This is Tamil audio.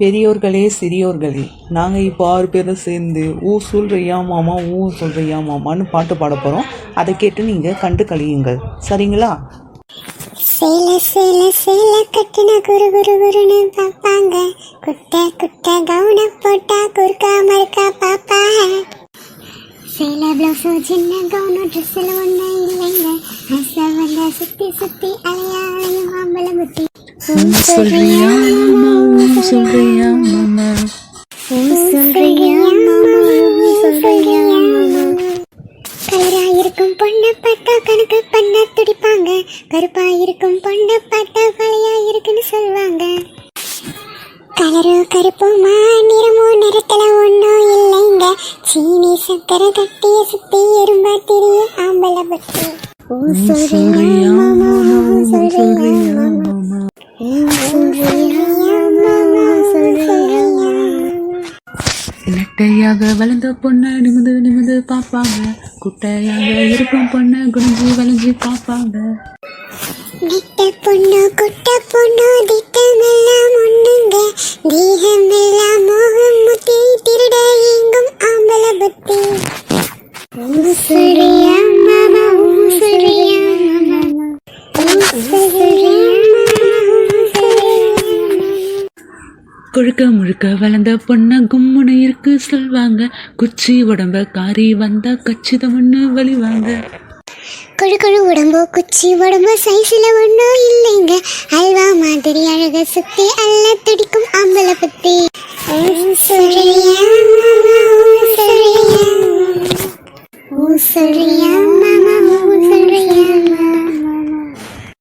பெரியோர்களே சிறியோர்களே நாங்கள் இப்போ ஆறு பேரும் சேர்ந்து ஊ சொல்றியா மாமா ஊ சொல்றியா மாமான்னு பாட்டு பாட போகிறோம் அதை கேட்டு நீங்கள் கண்டு கழியுங்கள். சரிங்களா? சேல சேல சேல கட்டின குரு குரு குருன்னு பார்ப்பாங்க. குட்டை குட்டை கவுன போட்டா குறுக்கா மறுக்கா பாப்பாங்க சேல பிளவுஸும் சின்ன கவுனும் ட்ரெஸ்ஸில் ஒன்றும் இல்லைங்க. ஆசை வந்தா சுத்தி சுத்தி அலையா அலையும் ஆம்பளை முட்டி சொல்றியா மாமா ஊ சொல்றியா மாமா சொல்றியா சொல்றியா மாமா கலரா இருக்கும் பொண்ணை பார்த்தா கணக்கு பண்ண துடிப்பாங்க. கருப்பா இருக்கும் பொண்ணை பார்த்தா கலையா இருக்குன்னு சொல்லுவாங்க. கலரோ கருப்புமா நிறமோ நிறத்துல ஒன்றும் இல்லைங்க. சீனி சக்கரை கட்டிய சுத்தி எறும்பா திரிய ஆம்பளை பட்டு. ஓ சொல்றியா மாமா ஓ சொல்றியா மாமா நெட்டையாக வளர்ந்த பொண்ணை நிமிந்து நிமிந்து பார்ப்பாங்க. குட்டையாக இருக்கும் பொண்ணை குனிஞ்சு வளைஞ்சு பார்ப்பாங்க. நெட்ட பொண்ணு குட்ட பொண்ணு கொழுக்க முழுக்க வளர்ந்த பொண்ணை கும்முனு இருக்கு சொல்வாங்க. குச்சி உடம்ப காரி வந்தா கச்சிதம் வலிவாங்க. வழிவாங்க கொழு உடம்போ குச்சி உடம்போ சைஸ்ல ஒன்றும் இல்லைங்க. அல்வா மாதிரி அழக சுத்தி அல்ல துடிக்கும் ஆம்பளை புத்தி.